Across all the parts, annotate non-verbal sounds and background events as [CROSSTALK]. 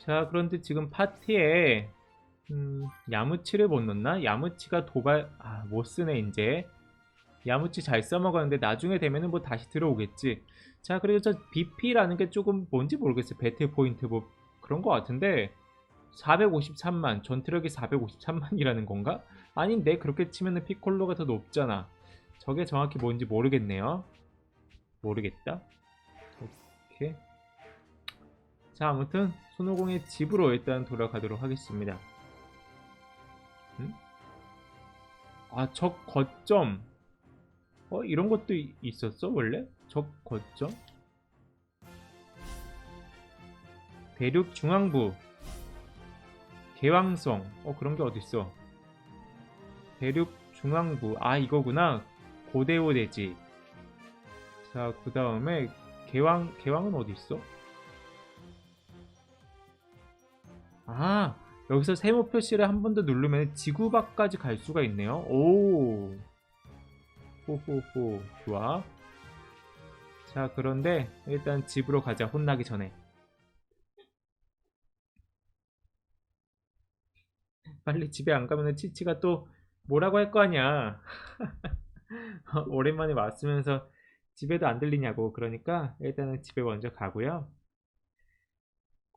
자, 그런데 지금 파티에 음, 야무치를 못 넣나? 야무치가 도발 아, 못 쓰네 이제. 야무치 잘 써먹었는데 나중에 되면은 뭐 다시 들어오겠지. 자, 그리고 저 BP라는 게 조금 뭔지 모르겠어요. 배틀 포인트 뭐 그런 거 같은데 453만 전투력이 453만이라는 건가? 아닌데 그렇게 치면은 피콜로가 더 높잖아. 저게 정확히 뭔지 모르겠네요. 모르겠다. 오케이. 자, 아무튼 손오공의 집으로 일단 돌아가도록 하겠습니다. 음? 아, 적 거점. 어, 이런 것도 이- 있었어, 원래? 적 거점? 대륙 중앙부. 개왕성. 어, 그런 게 어딨어. 대륙 중앙부. 아, 이거구나. 고대호 대지. 자, 그 다음에 개왕, 개왕은 어디 있어? 아, 여기서 세모 표시를 한 번 더 누르면 지구 밖까지 갈 수가 있네요. 오. 호호호. 좋아. 자, 그런데 일단 집으로 가자. 혼나기 전에. 빨리 집에 안 가면 치치가 또 뭐라고 할 거 아니야. [LAUGHS] 오랜만에 왔으면서 집에도 안 들리냐고. 그러니까 일단은 집에 먼저 가고요.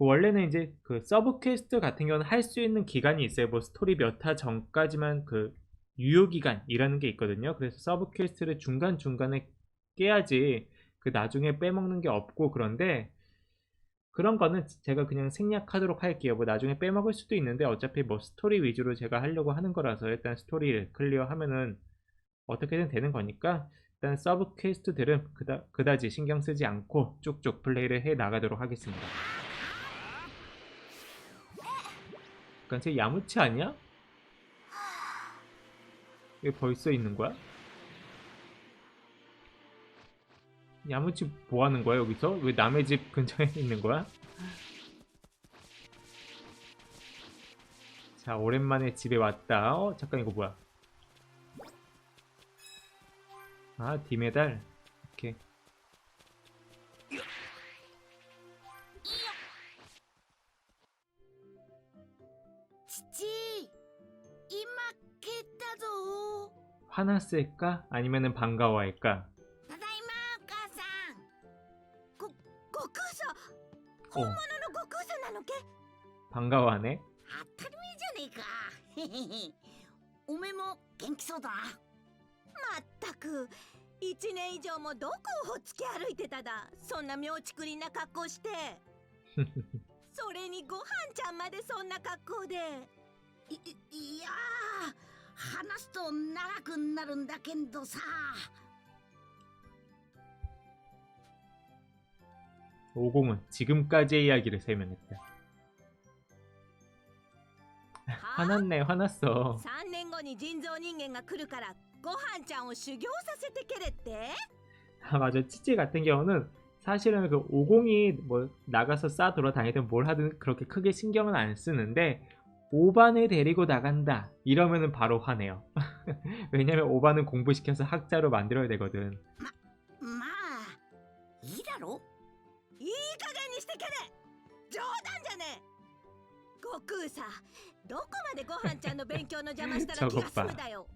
그 원래는 이제 그 서브 퀘스트 같은 경우는 할 수 있는 기간이 있어요. 뭐 스토리 몇 화 전까지만 그 유효 기간이라는 게 있거든요. 그래서 서브 퀘스트를 중간 중간에 깨야지 그 나중에 빼먹는 게 없고 그런데 그런 거는 제가 그냥 생략하도록 할게요. 뭐 나중에 빼먹을 수도 있는데 어차피 뭐 스토리 위주로 제가 하려고 하는 거라서 일단 스토리를 클리어하면은 어떻게든 되는 거니까 일단 서브 퀘스트들은 그다, 그다지 신경 쓰지 않고 쭉쭉 플레이를 해 나가도록 하겠습니다. 약간 제 야무치 아니야? 왜 벌써 있는 거야? 야무치 뭐 하는 거야 여기서? 왜 남의 집 근처에 [LAUGHS] 있는 거야? 자 오랜만에 집에 왔다 어 잠깐 이거 뭐야 아 디메달 父今蹴ったぞ 화났을까? 아니면은 반가워할까? ただいまお母さんご悟空さん 어 本物の悟空さんなのけ 반가워하네 当たり前じゃねえかへへへおめえも元気そうだなまったく一年以上もどこをほっつき歩いてただそんな妙ちくりな格好して それにごはんちゃんまでそんな格好でいいいやー話すと長くなるんだけどさ 오공은 지금까지의 이야기를 설명했다 화났네 화났어 3年後に人造人間が来るからごはんちゃんを修行させてけれって 아 맞아 치치 같은 경우는 사실은 그 50이 뭐 나가서 싸 돌아다니든 뭘 하든 그렇게 크게 신경은 안 쓰는데 5반을 데리고 나간다 이러면은 바로 화내요 [LAUGHS] 왜냐면 5반은 공부시켜서 학자로 만들어야 되거든 まあいいだろいい加減にしてけれ冗談じゃねえ悟空さどこまでごはんちゃんの勉強の邪魔したら気が済むだよ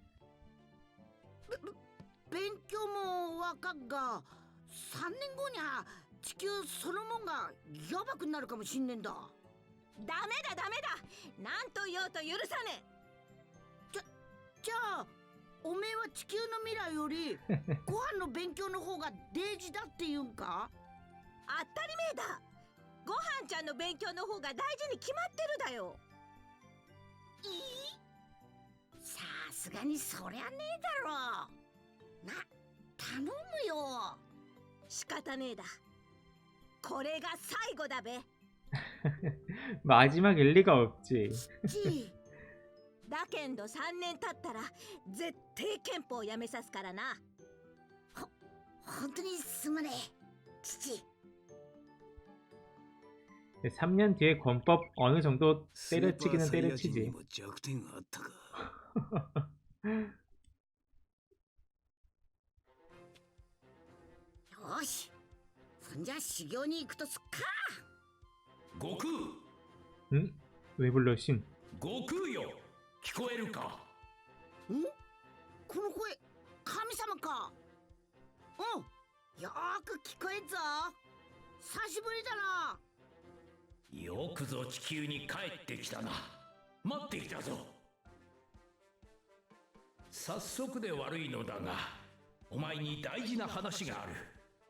勉強もわかっが [LAUGHS] 3年後にゃ地球そのもんがやばくなるかもしんねんだ。ダメだダメだ。なんと言おうと許さねじゃあおめえは地球の未来より [LAUGHS] ご飯の勉強の方が大事だって言うんか？え当たり前だ。ごはんちゃんの勉強の方が大事に決まってるだよ。いい？さすがにそりゃねえだろ。な頼むよ仕方ねえだこれが最後だべ 마지막 일리가 없지 ちだけんど3年経ったら絶対憲法やめさすからな本当にすまねえ父 3년 뒤에 권법 어느 정도 スーパー 때려치기는 サイヤ人に 때려치지 よしそんじゃ修行に行くとすっか悟空 응? 왜 불러 신? 悟空よ聞こえるかんこの声神様かうんよーく聞こえんぞ久しぶりだなよくぞ地球に帰ってきたな待っていたぞ早速で悪いのだがお前に大事な話がある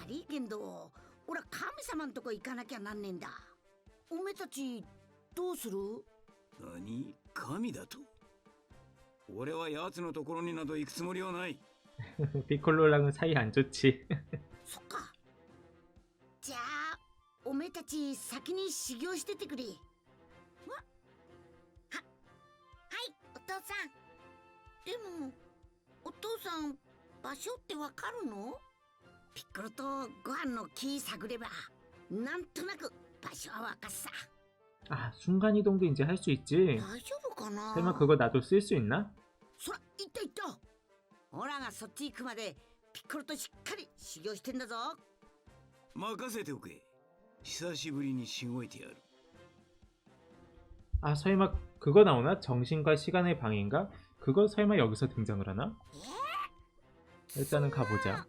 悪いけど俺は神様んとこ行かなきゃなんねえんだおめえたちどうする何神だと俺は奴のところになど行くつもりはない [LAUGHS] 피콜로랑은 사이 안 좋지. そっかじゃあおめえたち先に修行しててくれわははいお父さんでもお父さん場所ってわかるの ピッコロとご飯の木探ればなんとなく場所はわかっさ 아 순간 이동도 이제 할 수 있지. 大丈夫かな 설마 그거 나도 쓸 수 있나? そら行った行ったオラがそっち行くまでピッコロとしっかり修行してんだぞ任せておけ久しぶりにしごいてやる 아 설마 그거 나오나? 정신과 시간의 방인가? 그거 설마 여기서 등장을 하나? 일단은 가보자.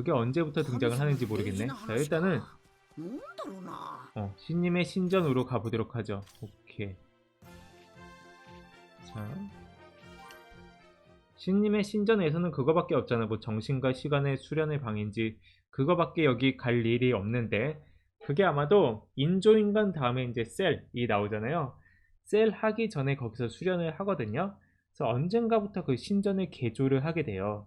그게 언제부터 등장을 하는지 모르겠네. 자, 일단은 어, 신님의 신전으로 가보도록 하죠. 오케이. 자. 신님의 신전에서는 그거밖에 없잖아. 뭐 정신과 시간의 수련의 방인지 그거밖에 여기 갈 일이 없는데 그게 아마도 인조인간 다음에 이제 셀이 나오잖아요. 셀 하기 전에 거기서 수련을 하거든요. 그래서 언젠가부터 그 신전의 개조를 하게 돼요.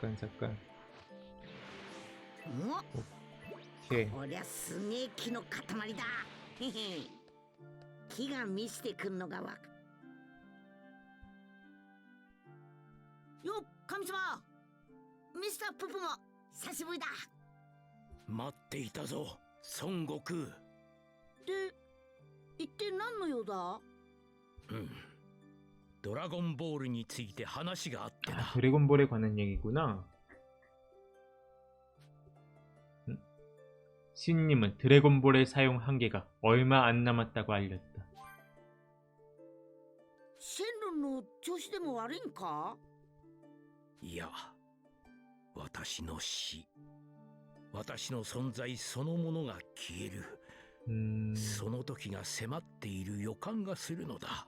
干若干オッこりゃすげえ木の塊だ。木が見せてくんのがわかよっ神様ミスターププも久しぶりだ待っていたぞ孫悟空で一体何の用だうんドラゴンボールについて話があってな 아, 드래곤볼에 관한 얘기구나 음? 신님은 드래곤볼의 사용 한계가 얼마 안 남았다고 알렸다 シェンロンの調子でも悪いんかいや私の死私の存在そのものが消える 음... その時が迫っている予感がするのだ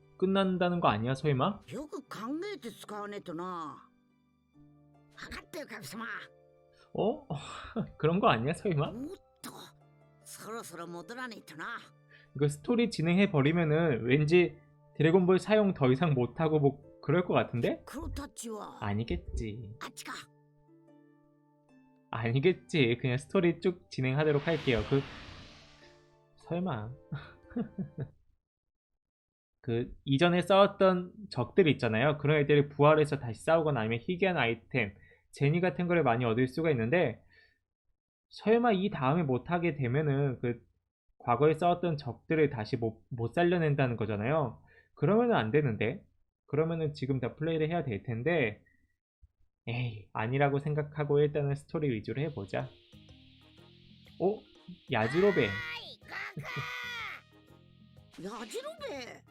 끝난다는 거 아니야 설마? よく考えて使わねえとな分かったよ神様 어? [LAUGHS] 그런 거 아니야 설마? おっとそろそろ戻らねえとな 이거 스토리 진행해 버리면은 왠지 드래곤볼 사용 더 이상 못 하고 뭐 그럴 것 같은데? 黒タッチは 아니겠지. あっちか 아니겠지. 그냥 스토리 쭉 진행하도록 할게요. 그 설마 [LAUGHS] 그 이전에 싸웠던 적들 있잖아요. 그런 애들이 부활해서 다시 싸우거나 아니면 희귀한 아이템 제니 같은 거를 많이 얻을 수가 있는데 설마 이 다음에 못하게 되면은 그 과거에 싸웠던 적들을 다시 못, 못 살려낸다는 거잖아요. 그러면은 안 되는데? 그러면은 지금 다 플레이를 해야 될 텐데 에이 아니라고 생각하고 일단은 스토리 위주로 해보자. 오 야지로베 야지로베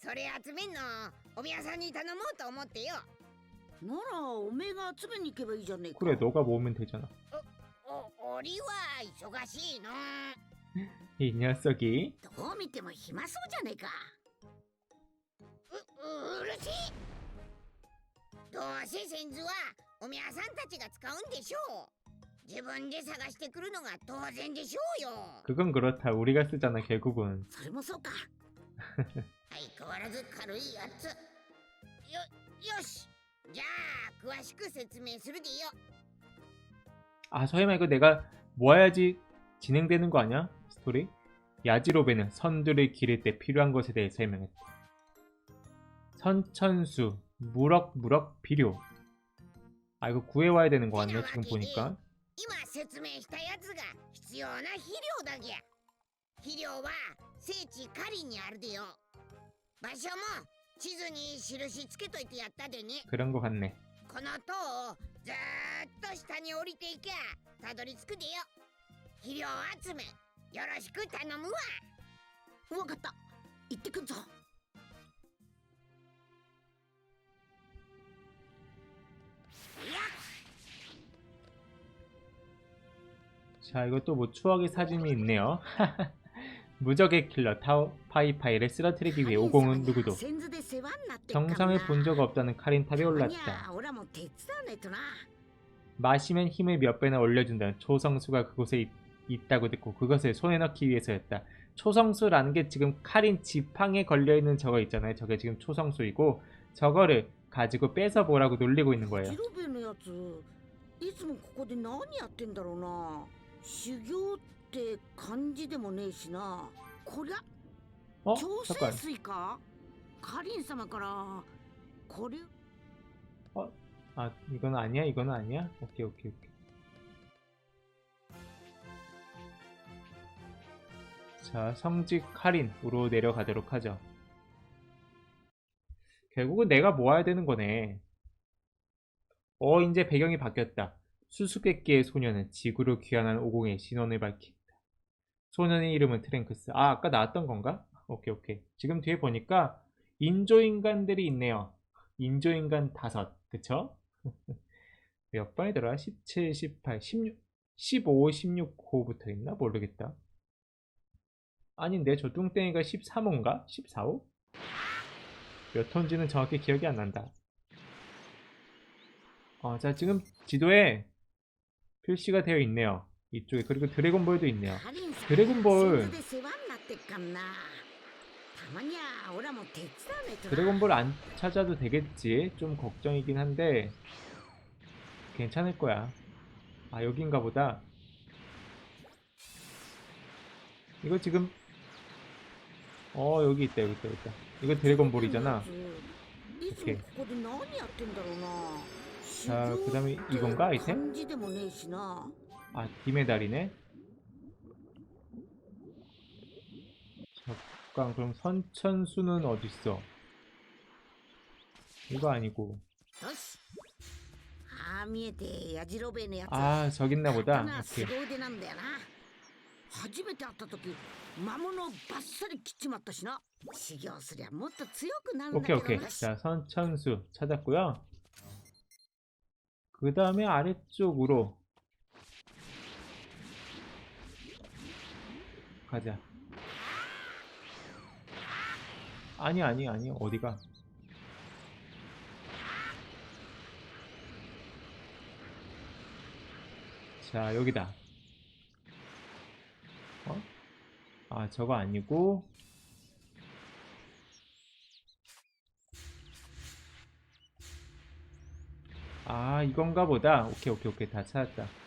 それ集めんのお宮さんに頼もうと思ってよならおめえが集めに行けばいいじゃねえか 그래, 너가 모으면 되잖아. お俺は忙しいの 이 녀석이. どう見ても暇そうじゃねえかうううるしいどうせ先図はお宮さんたちが使うんでしょう自分で探してくるのが当然でしょうよ 그건 그렇다. 우리가 쓰잖아, 결국은. それもそうか [LAUGHS] 相変わらず軽いやつよよしじゃあ詳しく説明するでよ 아, 설마 이거 내가 모아야지 진행되는 거 아니야? 스토리? 야지로베는 선두를 기를 때 필요한 것에 대해 설명했다. 선천수, 무럭무럭 비료. 아, 이거 구해와야 되는 거 같네, 지금 보니까. 今説明したやつが必要な肥料だぎゃ肥料は聖地カリンにあるでよ 場所も地図に印つけといてやったでね 그런 거 같네. この塔をずーっと下に降りていきゃたどり着くでよ肥料集めよろしく頼むわわかった行ってくんぞ 자, 이것도 뭐 추억의 사진이 있네요. [LAUGHS] 무적의 킬러 타오 파이파이를 쓰러뜨리기 위해 오공은 누구도 정상을 본 적 없다는 카린 탑에 올랐다. 마시면 힘을 몇 배나 올려준다는 초성수가 그곳에 있, 있다고 듣고 그것을 손에 넣기 위해서였다. 초성수라는 게 지금 카린 지팡에 걸려있는 저거 있잖아요. 저게 지금 초성수이고 저거를 가지고 뺏어 보라고 놀리고 있는 거예요. ジロベのやついつもここで何やってんだろうな修行って感じでもねえしなこりゃ 어? 調整 잠깐. 水かカリン様からこれ 아 이건 아니야? 이건 아니야? 오케이 오케이 오케이. 자 성직 카린으로 내려가도록 하죠. 결국은 내가 모아야 되는 거네. 어 이제 배경이 바뀌었다. 수수께끼의 소녀는 지구로 귀환한 오공의 신원을 밝힌다. 소년의 이름은 트랭크스. 아 아까 나왔던 건가? 오케이 오케이. 지금 뒤에 보니까 인조인간들이 있네요. 인조인간 다섯. 그쵸? [LAUGHS] 몇 번이더라? 17, 18, 16, 15, 16호부터 있나? 모르겠다. 아닌데 저 뚱땡이가 13호인가? 14호? 몇 호인지는 정확히 기억이 안 난다. 어, 자 지금 지도에 표시가 되어 있네요. 이쪽에 그리고 드래곤볼도 있네요. 드래곤볼. 드래곤볼 안 찾아도 되겠지. 좀 걱정이긴 한데 괜찮을 거야. 아 여긴가 보다. 이거 지금 어 여기 있다 여기 있다 여기 있다. 이거 드래곤볼이잖아. 오케이. 자그 다음에 이건가 아이템? 아. 디메달이네. 잠깐 그럼 선천수는 어디 있어? 이거 아니고 よしああ見えてやじろべえのやつ 아 저기 있나 보다. 刀 오케이. 凄腕なんだよな初めて会った時魔物をバッサリ切っちまったしな修行すりゃもっと強くなるんだ 오케이 けど 오케이な 자 선천수 찾았고요 그 다음에 아래쪽으로 가자 아니 아니 아니 어디가? 자 여기다. 어? 아 저거 아니고? 아 이건가 보다. 오케이 오케이 오케이. 다 찾았다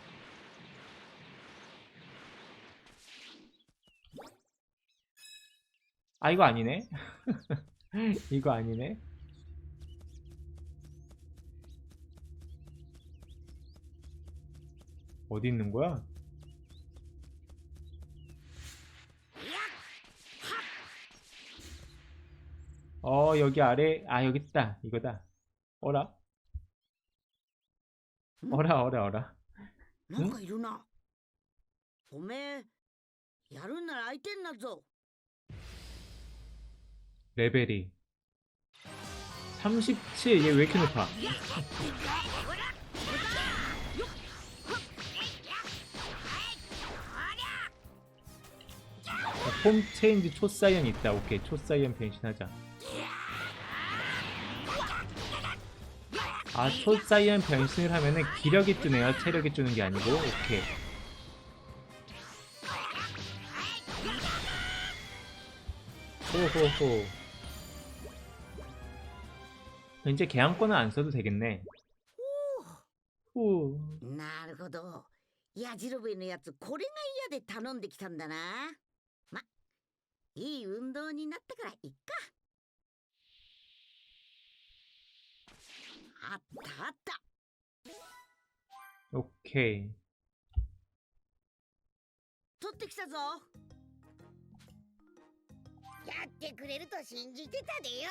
아 이거 아니네 [LAUGHS] 이거 아니네 어디 있는 거야? 어 여기 아래 아 여기 있다 이거다 어라 어라 어라 어라 なんかいるな。おめえ、やるんなら相手になるぞ。 레벨이 37 얘 왜 이렇게 높아? 폼 체인지 초사이언 있다. 오케이. 초사이언 변신하자. 아 초사이언 변신을 하면은 기력이 뜨네요. 체력이 뜨는 게 아니고. 오케이. 호호호 이제 개항권은 안 써도 되겠네 후 なるほど。やじろべえのやつ、これが嫌で頼んできたんだな。ま、いい運動になったからいっか。あったあった。 오케이 取ってきたぞ。やってくれると信じてたでよ。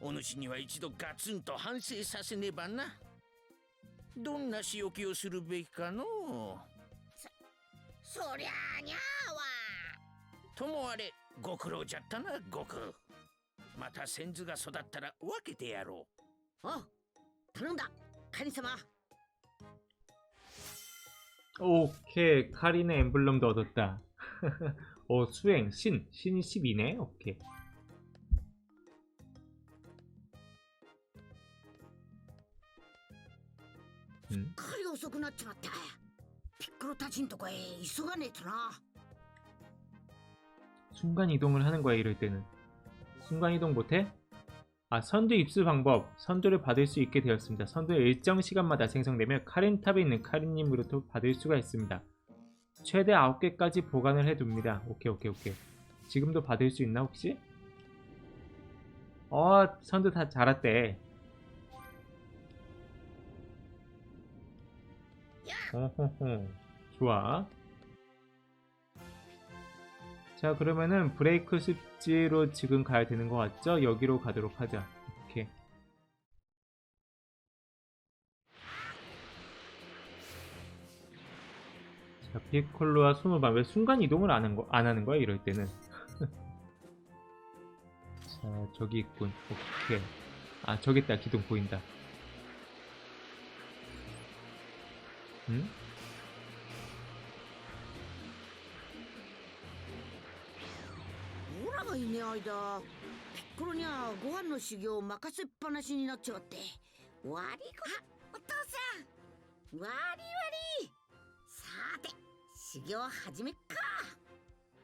お主には一度ガツンと反省させねばなどんな仕置きをするべきかのうそりゃあにゃーわ。ともあれご苦労じゃったな悟空また先祖が育ったら分けてやろうおう頼んだ神様 오케이 카린의 엠블럼도 얻었다 [LAUGHS] 어 수행 신 신이 12네 오케이 음, かり遅くなっちまったピッコロたちんとこへ急がねえとな 순간 이동을 하는 거야 이럴 때는 순간 이동 못해? 아 선두 입수 방법 선두를 받을 수 있게 되었습니다 선두는 일정 시간마다 생성되며 카린탑에 있는 카린님으로부터 받을 수가 있습니다 최대 9개까지 보관을 해둡니다 오케이 오케이 오케이 지금도 받을 수 있나 혹시? 어 선두 다 자랐대 [LAUGHS] 좋아. 자 그러면은 브레이크 습지로 지금 가야 되는 것 같죠? 여기로 가도록 하자. 이렇게 자 피콜로와 스무반 왜 순간 이동을 안 하는 거야 이럴 때는? [LAUGHS] 자 저기 있군. 오케이. 아 저기 있다. 기둥 보인다 응? オラがいねえ間ピッコロにはご飯の修行を任せっぱなしになっちまって。悪い子あお父さん。わりわりさて修行始めっか。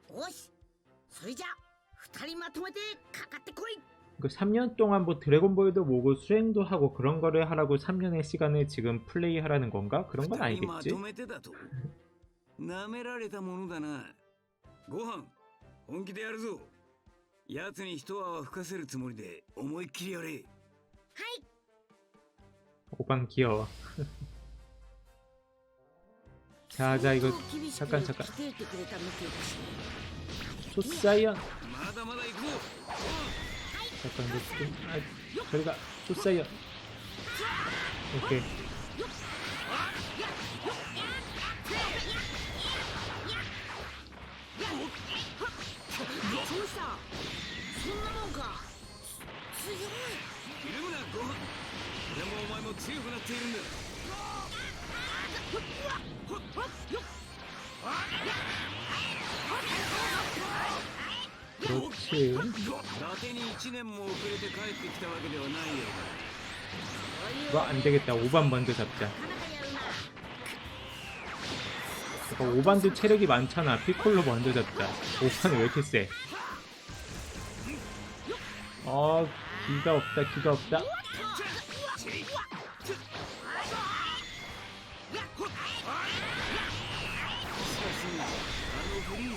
おし。それじゃ二人まとめてかかってこい。 그 3년 동안 뭐 드래곤볼도 모으고 수행도 하고 그런 거를 하라고 3년의 시간을 지금 플레이하라는 건가? 그런 건 二人ま 아니겠지? とめてだとなめられたものだなご飯本気でやるぞ奴に一泡吹かせるつもりで思いっきりやれ 오반 귀여워 [LAUGHS] 자, 자 이거 相当厳しく 잠깐 잠깐 鍛えてくれたみてえだし 초사이언 まだまだ行 だったんですけど、はい、それが、うっさいよ。OK。そんなもんか強いひるむなゴハ俺もお前も強くなっているんだあっ 그렇지. 伊達に1年も遅れて帰ってきたわけではないよ 이거 안 되겠다. 5반 먼저 잡자. 잠깐 5반도 체력이 많잖아. 피콜로 먼저 잡자. 5반은 왜 이렇게 세? 어, 기가 없다, 기가 없다. のフリ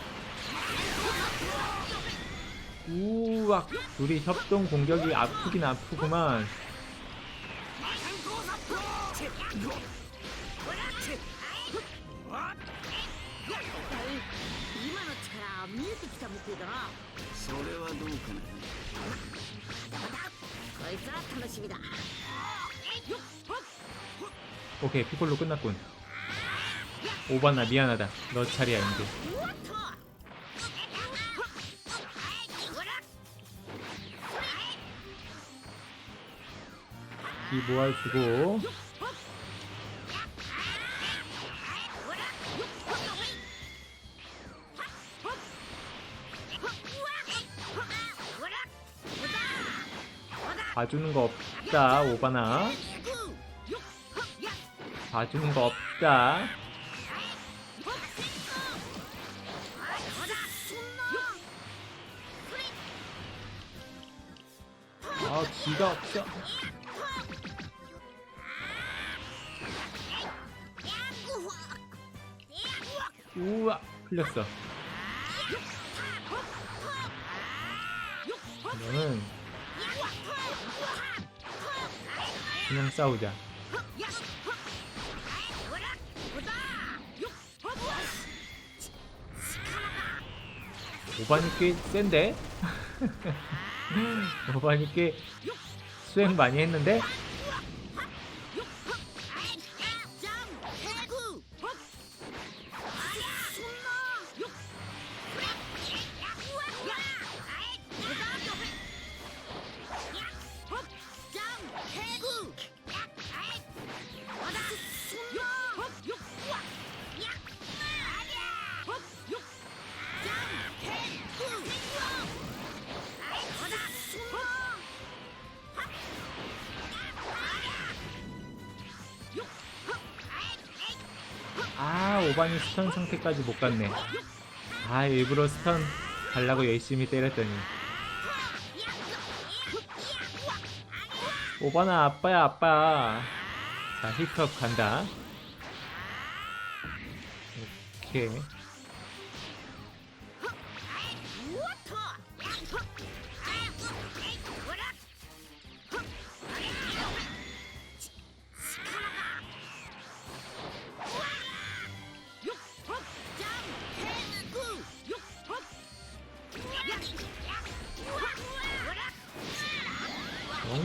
우와 둘이 협동 공격이 아프긴 아프구만. 오케이 피콜로 끝났군. 오바나 미안하다. 너 차례야 이제 이 모아주고. 봐주는 거 없다 오바나. 봐주는 거 없다. 아 기가 없어 우와 풀렸어 이거는 그냥 싸우자 오반이 꽤 센데? [LAUGHS] 오반이 꽤 수행 많이 했는데? 스턴 상태까지 못 갔네. 아 일부러 스턴 달라고 열심히 때렸더니. 오반아 아빠야 아빠. 자 힙합 간다. 오케이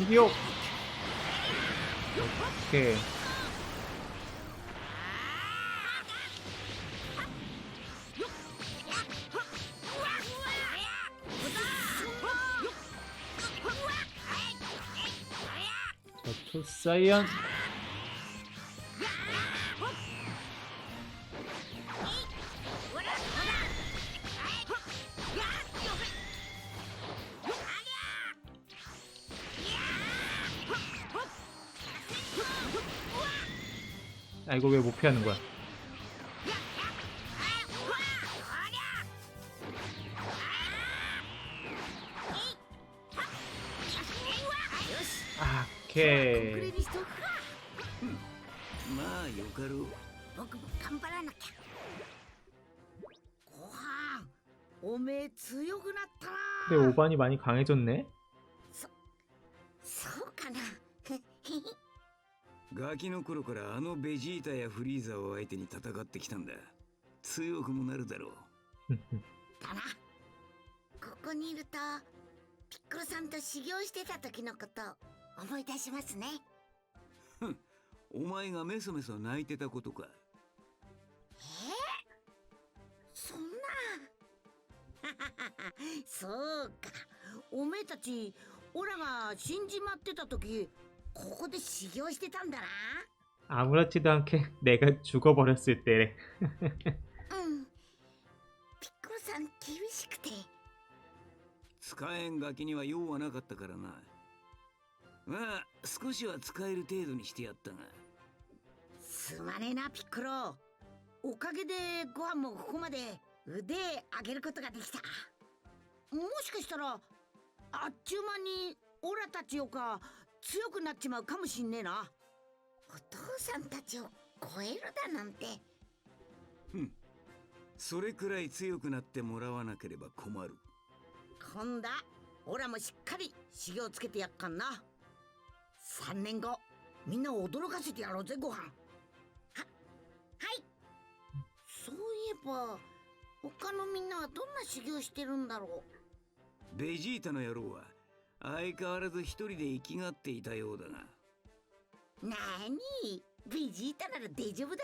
원기옥 오케이. 자, 투사이언 이거 왜 못 피하는 거야 아 오케이 근데 오반이 많이 강해졌네 ガキの頃からあのベジータやフリーザを相手に戦ってきたんだ。強くもなるだろう。だな。ここにいるとピッコロさんと修行してた時のこと思い出しますね。お前がメソメソ泣いてたことか。そんな。[LAUGHS] そうか。おめえたちオラが死んじまってた時ここで修行してたんだな 아무렇지도 않게 내가 죽어버렸을 때 [LAUGHS] うんピッコロさん厳しくて使えんガキには用はなかったからなまあ少しは使える程度にしてやったがすまねえなピッコロおかげでご飯もここまで腕上げることができたもしかしたらあっちゅう間にオラたちよか 強くなっちまうかもしんねえな。お父さんたちを超えるだなんて。それくらい強くなってもらわなければ困る。今度はオラもしっかり修行つけてやっかんな。3年後みんなを驚かせてやろうぜご飯。ははい。そういえば他のみんなはどんな修行してるんだろベジータの野郎は相変わらず一人で生きがっていたようだがなーにベジータなら大丈夫だ。